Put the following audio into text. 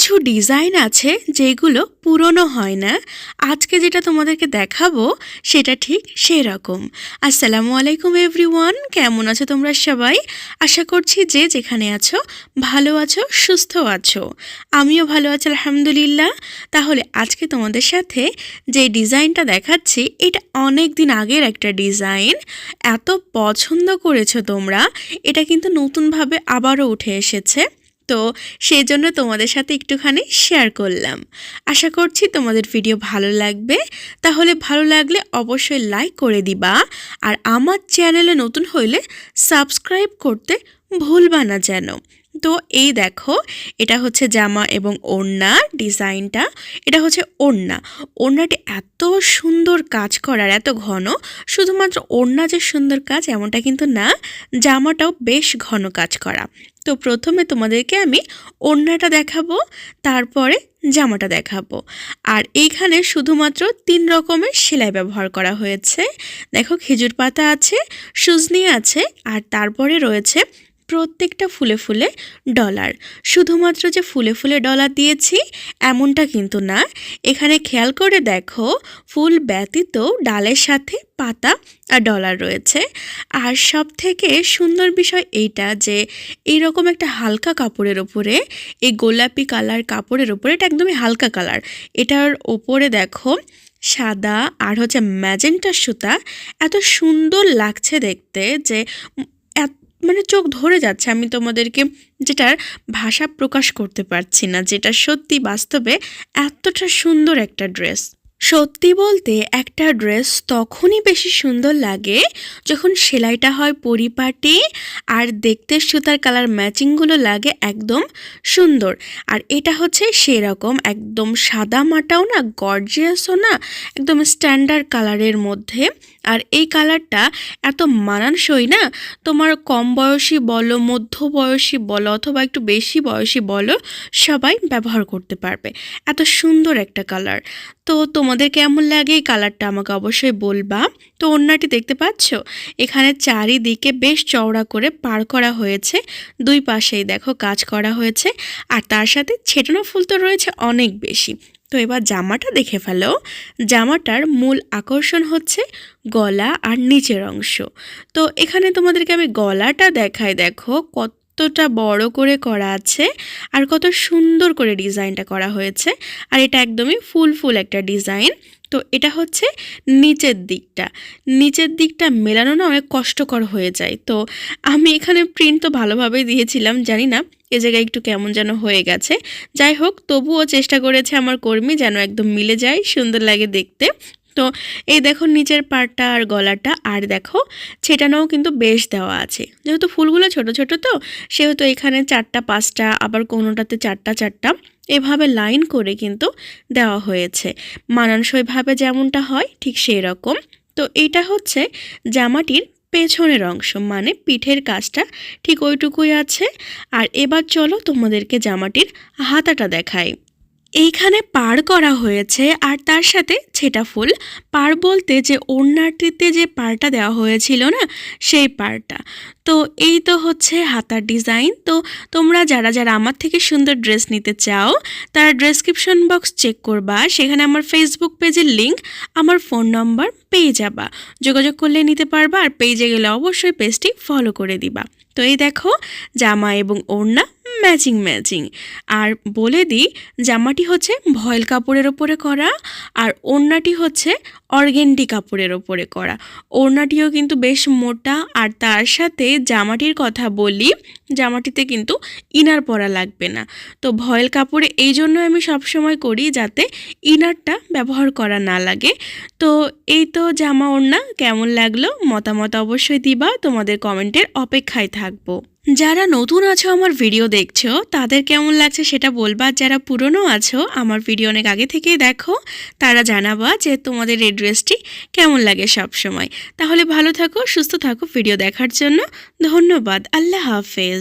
কিছু ডিজাইন আছে যেগুলো পুরনো হয় না। আজকে যেটা তোমাদেরকে দেখাবো, সেটা ঠিক সেরকম। আসসালামু আলাইকুম এভরিওয়ান কেমন আছো তোমরা সবাই? আশা করছি যে যেখানে আছো, ভালো আছো, সুস্থ আছো। আমিও ভালো আছি, আলহামদুলিল্লাহ। তাহলে আজকে তোমাদের সাথে যে ডিজাইনটা দেখাচ্ছি, এটা অনেক দিন আগের একটা ডিজাইন এত পছন্দ করেছ তোমরা। এটা কিন্তু নতুনভাবে আবারও উঠে এসেছে। তো সেই জন্য তোমাদের সাথে একটুখানি শেয়ার করলাম। আশা করছি তোমাদের ভিডিও ভালো লাগবে। তাহলে ভালো লাগলে অবশ্যই লাইক করে দিবা। আর আমার চ্যানেলে নতুন হইলে সাবস্ক্রাইব করতে ভুলবা না যেন। তো এই দেখো, এটা হচ্ছে জামা এবং ওড়না ডিজাইনটা। এটা হচ্ছে ওড়না। ওড়নাটি এত সুন্দর কাজ করার এত ঘন, শুধুমাত্র ওড়না যে সুন্দর কাজ এমনটা কিন্তু না, জামাটাও বেশ ঘন কাজ করা। তো প্রথমে তোমাদেরকে আমি ওড়নাটা দেখাবো, তারপরে জামাটা দেখাবো। আর এইখানে শুধুমাত্র তিন রকমের সেলাই ব্যবহার করা হয়েছে। দেখো, খেজুর পাতা আছে, সুজনি আছে, আর তারপরে রয়েছে প্রত্যেকটা ফুলে ফুলে ডলার। শুধুমাত্র যে ফুলে ফুলে ডলার দিয়েছি, এমনটা কিন্তু না। এখানে খেয়াল করে দেখো, ফুল ব্যতীত ডালের সাথে পাতা আর ডলার রয়েছে। আর সব থেকে সুন্দর বিষয় এইটা যে, এইরকম একটা হালকা কাপড়ের ওপরে এই গোলাপি কালার কাপড়ের ওপরে এটা একদমই হালকা কালার। এটার ওপরে দেখো, সাদা আর হচ্ছে ম্যাজেন্টার সুতা। এত সুন্দর লাগছে দেখতে যে মানে চোখ ধরে যাচ্ছে। আমি তোমাদেরকে যেটার ভাষা প্রকাশ করতে পারছি না, যেটা সত্যি বাস্তবে এতটা সুন্দর একটা ড্রেস। সত্যি বলতে একটা ড্রেস তখনই বেশি সুন্দর লাগে যখন সেলাইটা হয় পরিপাটি আর দেখতে সুতার কালার ম্যাচিংগুলো লাগে একদম সুন্দর। আর এটা হচ্ছে সেরকম একদম সাদা মাটাও না, গর্জিয়াসও না, একদম স্ট্যান্ডার্ড কালারের মধ্যে। আর এই কালারটা এত মানানসই না, তোমার কম বয়সী বলো, মধ্য বয়সী বলো অথবা একটু বেশি বয়সী বলো, সবাই ব্যবহার করতে পারবে। এত সুন্দর একটা কালার। তো তোমাদের কেমন লাগে এই কালারটা আমাকে অবশ্যই বলবা। তো অন্যটি দেখতে পাচ্ছ? এখানে চারিদিকে বেশ চওড়া করে পার করা হয়েছে। দুই পাশেই দেখো কাজ করা হয়েছে। আর তার সাথে ছেটানো ফুল তো রয়েছে অনেক বেশি। তো এবার জামাটা দেখে ফেলো। জামাটার মূল আকর্ষণ হচ্ছে গলা আর নিচের অংশ। তো এখানে তোমাদেরকে আমি গলাটা দেখাই। দেখো কতটা বড় করে করা আছে আর কত সুন্দর করে ডিজাইনটা করা হয়েছে। আর এটা একদমই ফুল ফুল একটা ডিজাইন। তো এটা হচ্ছে নিচের দিকটা। নিচের দিকটা মেলানো না অনেক কষ্টকর হয়ে যায়। তো আমি এখানে প্রিন্ট তো ভালোভাবেই দিয়েছিলাম, জানি না এ জায়গায় একটু কেমন যেন হয়ে গেছে। যাই হোক, তবুও চেষ্টা করেছে আমার কর্মী যেন একদম মিলে যায়, সুন্দর লাগে দেখতে। তো এই দেখো নিচের পাড়টা আর গলাটা, আর দেখো ছেটানোও কিন্তু বেশ দেওয়া আছে। যেহেতু ফুলগুলো ছোট ছোট তো, সেহেতু এখানে চারটা, পাঁচটা, আবার কোনোটাতে চারটা চারটা এভাবে লাইন করে কিন্তু দেওয়া হয়েছে। মানানসইভাবে যেমনটা হয় ঠিক সেই রকম তো এটা হচ্ছে জামাটির পেছনের অংশ মানে পিঠের কাজটা ঠিক ওইটুকুই আছে। আর এবার চলো তোমাদেরকে জামাটির হাতাটা দেখাই। এইখানে পার করা হয়েছে আর তার সাথে ছেটা ফুল। পার বলতে যে ওড়নাটিতে যে পারটা দেওয়া হয়েছিল না, সেই পারটা তো এই তো হচ্ছে হাতার ডিজাইন। তো তোমরা যারা যারা আমার থেকে সুন্দর ড্রেস নিতে চাও, তারা ডেসক্রিপশন বক্স চেক করবা। সেখানে আমার ফেসবুক পেজের লিঙ্ক আমার ফোন নম্বর পেয়ে যাবা। যোগাযোগ করলে নিতে পারবা আর পেজে গেলে অবশ্যই পেজটি ফলো করে দিবা। তো এই দেখো, জামা এবং ওড়না ম্যাচিং ম্যাচিং আর বলে দিই, জামাটি হচ্ছে ভয়েল কাপড়ের ওপরে করা আর ওড়নাটি হচ্ছে অর্গেন্ডি কাপড়ের ওপরে করা। ওড়নাটিও কিন্তু বেশ মোটা আর তার সাথে জামাটির কথা বলি, জামাটিতে কিন্তু ইনার পরা লাগবে না। তো ভয়েল কাপড়ে এই জন্য আমি সবসময় করি যাতে ইনারটা ব্যবহার করা না লাগে। তো এই তো জামা ওড়না, কেমন লাগল? মতামত অবশ্যই দিবা, তোমাদের কমেন্টের অপেক্ষায় থাকব। যারা নতুন আছো আমার ভিডিও দেখছ, তাদের কেমন লাগছে সেটা বলবা। যারা পুরনো আছো, আমার ভিডিও অনেক আগে থেকেই দেখো, তারা জানাবা যে তোমাদের এই ড্রেসটি কেমন লাগে সব সময় তাহলে ভালো থাকো, সুস্থ থাকো ভিডিও দেখার জন্য। ধন্যবাদ, আল্লাহ হাফেজ।